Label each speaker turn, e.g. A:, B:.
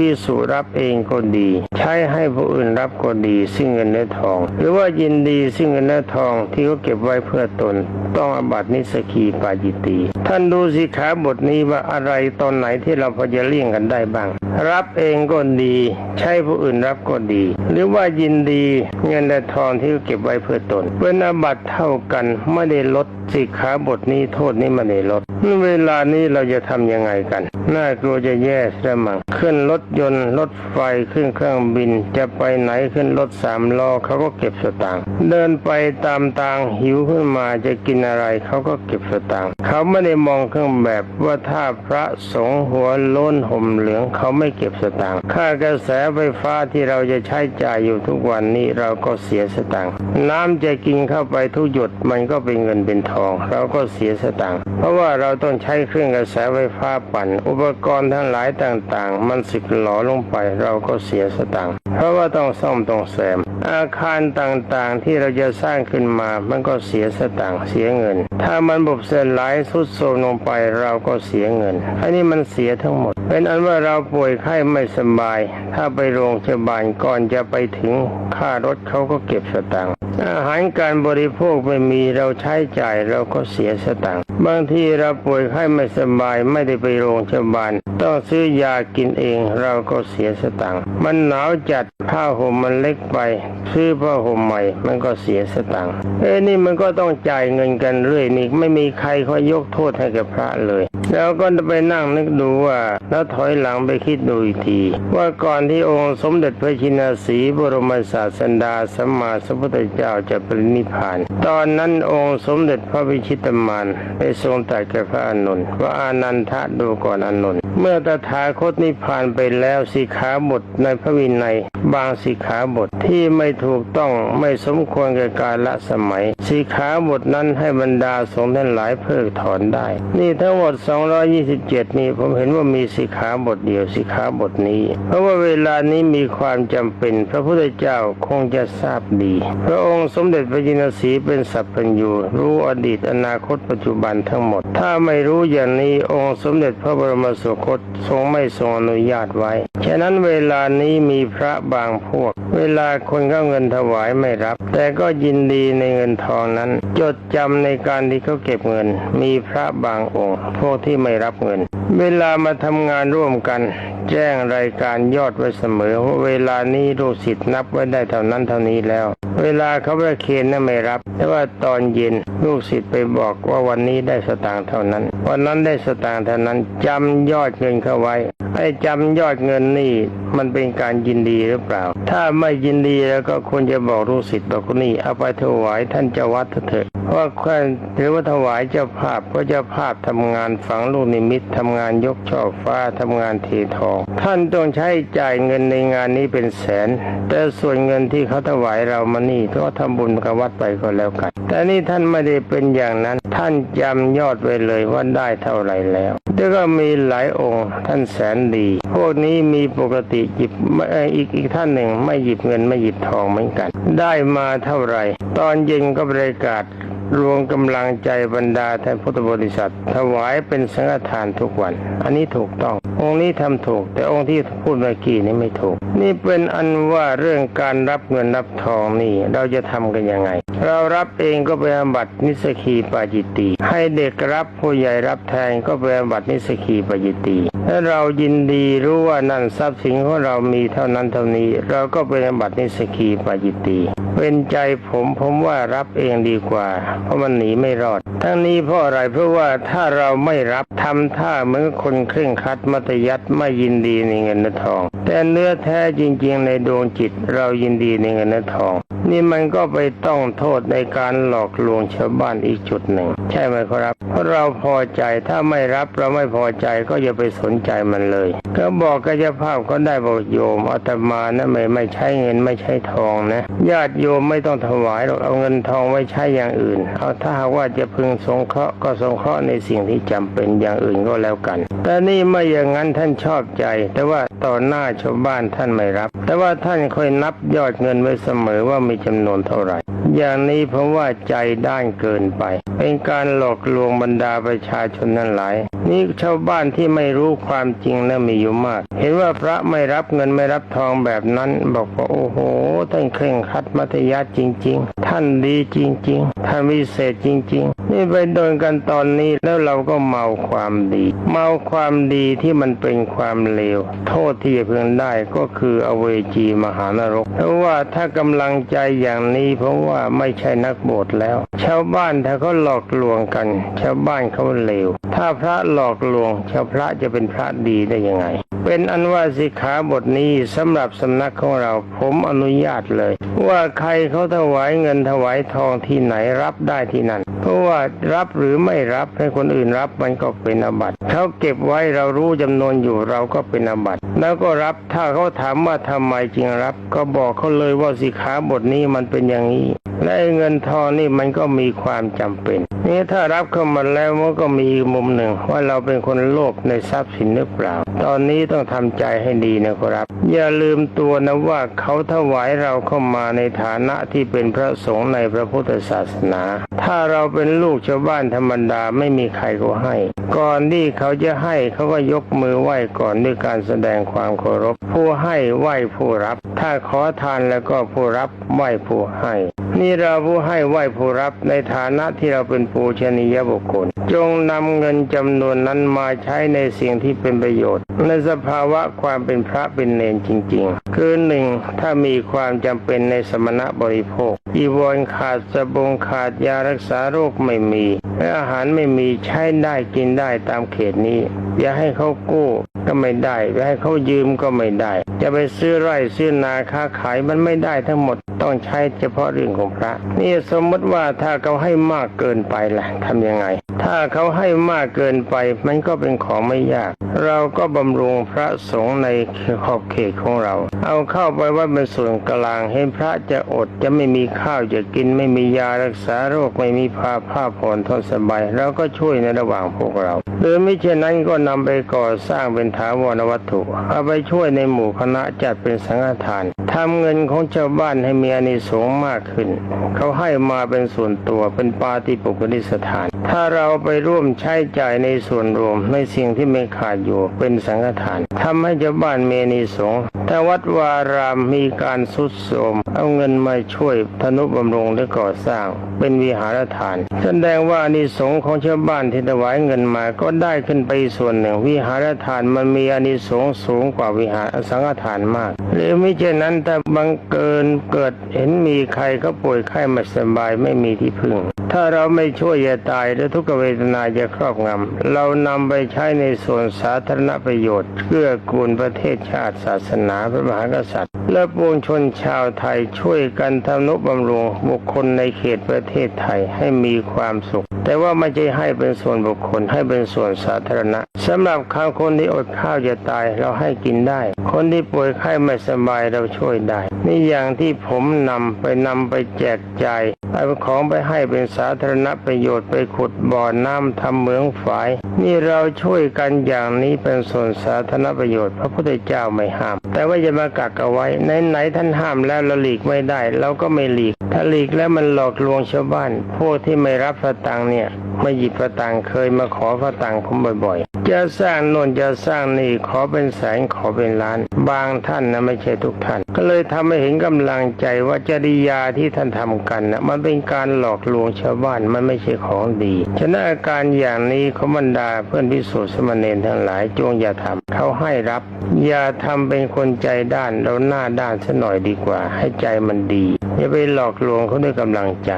A: พิสูรับเองก็ดี ใช้ให้ผู้อื่นรับก็ดีซึ่งเงินและทอง หรือว่ายินดีซึ่งเงินและทองที่เขาเก็บไว้เพื่อตน ต้องอบัตินิสกีปาจิตตีท่านดูสิขาบทนี้ว่าอะไรตอนไหนที่เราพอจะเลี่ยงกันได้บ้าง รับเองก็ดี ใช้ผู้อื่นรับก็ดี หรือว่ายินดีเงินและทองที่เก็บไว้เพื่อตนเป็นอาบัตเท่ากันไม่ได้ลดสิกขาบทนี้โทษนี้ไม่ได้ลดเวลานี้เราจะทำยังไงกัน น่ากลัวจะแย่ซะมั่งขึ้นรถยนต์รถไฟขึ้นเครื่องบิน จะไปไหนขึ้นรถสามล้อเขาก็เก็บสตางค์เดินไปตามทางหิวขึ้นมาจะกินอะไรเขาก็เก็บสตางค์เขาไม่ได้มองเครื่องแบบว่าถ้าพระสงฆ์หัวล้นห่มเหลืองเขาไม่เก็บสตางค์ค่ากระแสไฟฟ้าที่เราจะใช้จ่ายอยู่ทุกวันนี้เราก็เสียสตางค์น้ำจะกินเข้าไปทุกหยดมันก็เป็นเงินเป็นทอง เราก็เสียสตางค์เพราะว่าเราต้องใช้เครื่องกระแสไฟฟ้าปั่น อุปกรณ์ทั้งหลายต่างๆ มันสึกหลอลงไปเราก็เสียสตางค์เพราะว่าต้องซ่อมต้องแซม อาคารต่างๆที่เราจะสร้างขึ้นมามันก็เสียสตางค์เสียเงิน ถ้ามันบุบเส้นหลายสุดโทรมลงไปเราก็เสียเงินอันนี้มันเสียทั้งหมด เป็นอันว่าเราป่วยไข้ไม่สบาย ถ้าไปโรงพยาบาลก่อนจะไปถึงค่ารถเขาก็เก็บสตางค์อาหารการบริโภคไม่มีเราใช้จ่ายเราก็เสียสตางค์บางทีเราป่วยไข้ไม่สบายไม่ได้ไปโรงพยาบาลต้องซื้อยากินเองเราก็เสียสตางค์มันหนาวจัดผ้าห่มมันเล็กไป ซื้อผ้าห่มใหม่ มันก็เสียสตางค์เอ้นี่มันก็ต้องจ่ายเงินกันเรื่อยนี่ไม่มีใครเขายกโทษให้กับพระเลย แล้วก็ไปนั่งนึกดูว่า แล้วถอยหลังไปคิดดูอีกที ว่าก่อนที่องค์สมเด็จพระชินสีบรมศาสดาสัมมาสัมพุทธเจ้าจะปรินิพพาน ตอนนั้นองค์สมเด็จพระวิชิตมารได้ทรงตรัสแก่พระอานนท์ว่าอานันทะดูก่อนอานนท์เมื่อตถาคตนิพพานไปแล้วสิขาบทในพระวินัย บางสิขาบทที่ไม่ถูกต้องไม่สมควรแก่กาลสมัยสิขาบทนั้นให้บรรดาสงฆ์ท่านหลายเพิกถอนได้ นี่ทั้งหมด 227 นี่ผมเห็นว่ามีสิกขาบทเดียวสิกขาบทนี้ เพราะว่าเวลานี้มีความจำเป็น พระพุทธเจ้าคงจะทราบดี พระองค์สมเด็จพระจินสีเป็นสัพพัญญูรู้อดีตอนาคตปัจจุบันทั้งหมด ถ้าไม่รู้อย่างนี้องค์สมเด็จพระบรมสุคตทรงไม่ทรงอนุญาตไว้ ฉะนั้นเวลานี้มีพระบางพวก เวลาคนเข้าเงินถวายไม่รับ แต่ก็ยินดีในเงินทองนั้น จดจำในการที่เขาเก็บเงินมีพระบางองค์ พวกที่ไม่รับเงิน เวลามาทำงานร่วมกัน แจ้งรายการยอดไว้เสมอว่าเวลานี้ลูกศิษย์นับไว้ได้เท่านั้นเท่านี้แล้ว เวลาเขาประเคนนั้นไม่รับ แต่ว่าตอนเย็นลูกศิษย์ไปบอกว่าวันนี้ได้สตางค์เท่านั้น วันนั้นได้สตางค์เท่านั้นจำยอดเงินเข้าไว้ไอ้จำยอดเงินนี่มันเป็นการยินดีหรือเปล่า ถ้าไม่ยินดีแล้วก็ควรจะบอกลูกศิษย์บอกนี่เอาไปถวายท่านเจ้าวัดเถอะว่าควรถือว่าถวายเจ้าภาพเพราะเจ้าภาพทำงานฝังลูกนิมิตทำงานยกช่อฟ้าทำงานเททอง ท่านต้องใช้จ่ายเงินในงานนี้เป็นแสน แต่ส่วนเงินที่เขาถวายเรามานี่ก็ทำบุญกับวัดไปก็แล้วกัน แต่นี่ท่านไม่ได้เป็นอย่างนั้น ท่านจำยอดไว้เลยว่าได้เท่าไรแล้วแล้วก็มีหลายองค์ท่านแสนดี พวกนี้มีปกติหยิบอีกอีกท่านหนึ่งไม่หยิบเงินไม่หยิบทองเหมือนกัน ได้มาเท่าไหร่ตอนเย็นก็ประกาศ รวมกำลังใจบรรดาท่านพุทธบริษัท ถวายเป็นสังฆทานทุกวัน อันนี้ถูกต้อง องค์นี้ทำถูก แต่องค์ที่พูดเมื่อกี้นี้ไม่ถูก นี่เป็นอันว่าเรื่องการรับเงินรับทองนี่เราจะทำกันยังไง เรารับเองก็เป็นอาบัตินิสกีปาจิตตีให้เด็กรับผู้ใหญ่รับแทนก็เป็นอาบัตินิสกีปาจิตตีถ้าเรายินดีรู้ว่านั่นทรัพย์สินของเรามีเท่านั้นเท่านี้ เราก็เป็นอาบัตินิสกีปาจิตตี เป็นใจผมผมว่ารับเองดีกว่า เพราะมันหนีไม่รอด ทั้งนี้เพราะอะไรเพราะว่าถ้าเราไม่รับ ทำท่าเหมือนคนเคร่งคัดมัตยัดไม่ยินดีในเงินและทอง แต่เนื้อแท้จริง ๆ ในดวงจิตเรายินดีในเงินและทอง นี่มันก็ไปต้องโทษในการหลอกลวงชาวบ้านอีกจุดหนึ่ง ใช่ไหมครับ เพราะเราพอใจถ้าไม่รับเราไม่พอใจก็อย่าไปสนใจมันเลย ก็บอกกายภาพก็ได้บอกโยมอาตมานะไม่ไม่ใช้เงินไม่ใช้ทองนะญาติโยมไม่ต้องถวายหรอกเอาเงินทองไว้ใช้อย่างอื่นเอาถ้าหากว่าจะพึงสงเคราะห์ก็สงเคราะห์ในสิ่งที่จำเป็นอย่าอย่างอื่นก็แล้วกัน แต่นี่ไม่อย่างนั้นท่านชอบใจ แต่ว่าต่อหน้าชาวบ้านท่านไม่รับ แต่ว่าท่านคอยนับยอดเงินไว้เสมอว่ามีจำนวนเท่าไหร่ อย่างนี้เพราะว่าใจด้านเกินไป เป็นการหลอกลวงบรรดาประชาชนนั่นหลาย นี่ชาวบ้านที่ไม่รู้ความจริงนะมีอยู่มาก เห็นว่าพระไม่รับเงินไม่รับทองแบบนั้น บอกว่าโอ้โหท่านเคร่งครัดมัธยัสถ์จริง ๆ ท่านดีจริง ๆ ท่านวิเศษจริง ๆ นี่ไปโดนกันตอนนี้แล้วเราก็เมาความดี เมาความดีที่มันเป็นความเลว โทษที่จะเพึงได้ก็คืออเวจีมหานรก เพราะว่าถ้ากำลังใจอย่างนี้เพราะว่าไม่ใช่นักบวชแล้ว ชาวบ้านถ้าเขาหลอกลวงกัน ชาวบ้านเขาเลว ถ้าพระหลอกลวง ชาวพระจะเป็นพระดีได้ยังไง เป็นอันว่าสิกขาบทนี้สำหรับสำนักของเราผมอนุญาตเลย ว่าใครเขาถวายเงินถวายทองที่ไหนรับได้ที่นั่นเพราะว่ารับหรือไม่รับให้คนอื่นรับมันก็เป็นอาบัติเขาเก็บไว้เรารู้จำนวนอยู่เราก็เป็นอาบัติแล้วก็รับถ้าเขาถามว่าทำไมจึงรับ ก็บอกเขาเลยว่าสิกขาบทนี้มันเป็นอย่างนี้ และไอ้เงินทองนี่มันก็มีความจำเป็น นี่ถ้ารับเข้ามาแล้วมันก็มีมุมหนึ่งว่าเราเป็นคนโลภในทรัพย์สินหรือเปล่า ตอนนี้ต้องทำใจให้ดีนะครับ อย่าลืมตัวนะว่าเขาถวายเราเข้ามาในฐานะที่เป็นพระสงฆ์ในพระพุทธศาสนา ถ้าเราเป็นลูกชาวบ้านธรรมดาไม่มีใครก็ให้ ก่อนที่เขาจะให้เขาก็ยกมือไหว้ก่อนด้วยการแสดงความเคารพ ผู้ให้ไหว้ผู้รับ ถ้าขอทานแล้วก็ผู้รับไหว้ผู้ให้ นี่เราผู้ให้ไหว้ผู้รับในฐานะที่เราเป็นปูชนียบุคคล จงนำเงินจำนวนนั้นมาใช้ในสิ่งที่เป็นประโยชน์ ในสภาวะความเป็นพระเป็นเนนจริง ๆ คือหนึ่งถ้ามีความจำเป็นในสมณะบริโภคจีวรขาดสบงขาดยารักษาโรคไม่มี และอาหารไม่มีใช้ได้กินได้ตามเขตนี้ อย่าให้เขากู้ก็ไม่ได้จะให้เขายืมก็ไม่ได้ จะไปซื้อไร่ซื้อนาค้าขายมันไม่ได้ทั้งหมด ต้องใช้เฉพาะเรื่องของพระ นี่สมมติว่าถ้าเขาให้มากเกินไปล่ะทำยังไง ถ้าเขาให้มากเกินไปมันก็เป็นของไม่ยาก เราก็บำรุงพระสงฆ์ในขอบเขตของเรา เอาเข้าไปว่าเป็นส่วนกลางเห็นพระจะอดจะไม่มีข้าวจะกินไม่มียารักษาโรคไม่มีผ้าผ้าผ่อนทนสบายเราก็ช่วยในระหว่างพวกเราหรือไม่เช่นนั้นก็นำไปก่อสร้างเป็นถาวรวัตถุเอาไปช่วยในหมู่คณะจัดเป็นสังฆทาน ทำเงินของชาวบ้านให้มีอานิสงส์มากขึ้น เขาให้มาเป็นส่วนตัวเป็นปาติปุกนิสถาน ถ้าเราไปร่วมใช้จ่ายในส่วนรวมในสิ่งที่ไม่ขาดอยู่เป็นสังฆทานทำให้ชาวบ้านมีอานิสงส์ ถ้าวัดวารามมีการสุดโทมเอาเงินมาช่วยธนุบำรุงและก่อสร้าง เป็นวิหารทาน แสดงว่าอานิสงส์ของชาวบ้านที่ถวายเงินมาก็ได้ขึ้นไปส่วนหนึ่ง วิหารทานมันมีอานิสงส์สูงกว่าวิหารสังฆทานมาก หรือไม่เช่นนั้นถ้าบังเกินเกิดเห็นมีใครเขาป่วยไข้ไม่สบายไม่มีที่พึ่ง ถ้าเราไม่ช่วยจะตายและทุกขเวทนาจะครอบงำ เรานำไปใช้ในส่วนสาธารณประโยชน์เพื่อกูลประเทศชาติศาสนาพระมหากษัตริย์ และปวงชนชาวไทยช่วยกันทำนุบำรุงบุคคลในเขตประเทศไทยให้มีความสุข แต่ว่าไม่ใช่ให้เป็นส่วนบุคคลให้เป็นส่วนสาธารณะสำหรับข้าวคนที่อดข้าวจะตายเราให้กินได้ คนที่ป่วยไข้ไม่สบายเราช่วยได้ นี่อย่างที่ผมนำไปนำไปแจกจ่ายเอาของไปให้เป็นสาธารณประโยชน์ไปขุดบ่อน้ำทำเหมืองฝาย นี่เราช่วยกันอย่างนี้เป็นส่วนสาธารณประโยชน์ พระพุทธเจ้าไม่ห้าม แต่ว่าจะมากักเอาไว้ในไหนท่านห้ามแล้วเราหลีกไม่ได้เราก็ไม่หลีก ถ้าหลีกแล้วมันหลอกลวงชาวบ้าน พวกที่ไม่รับพระตังเนี่ยไม่หยิบพระตังเคยมาขอพระตังผมบ่อยๆ จะสร้างโน่นจะสร้างนี่ขอเป็นแสนขอเป็นล้าน บางท่านนะไม่ใช่ทุกท่าน ก็เลยทำให้เห็นกำลังใจว่าจริยาที่ท่านทำกันนะมันเป็นการหลอกลวงชาวาวบ้านมันไม่ใช่ของดีฉะนั้นอาการอย่างนี้ขบรรดาเพื่อนพิสูจน์สมณเณรทั้งหลายจงอย่าทำเขาให้รับ อย่าทำเป็นคนใจด้านเราหน้าด้านซะหน่อยดีกว่า ให้ใจมันดีอย่าไปหลอกลวงเขาด้วยกำลังใจ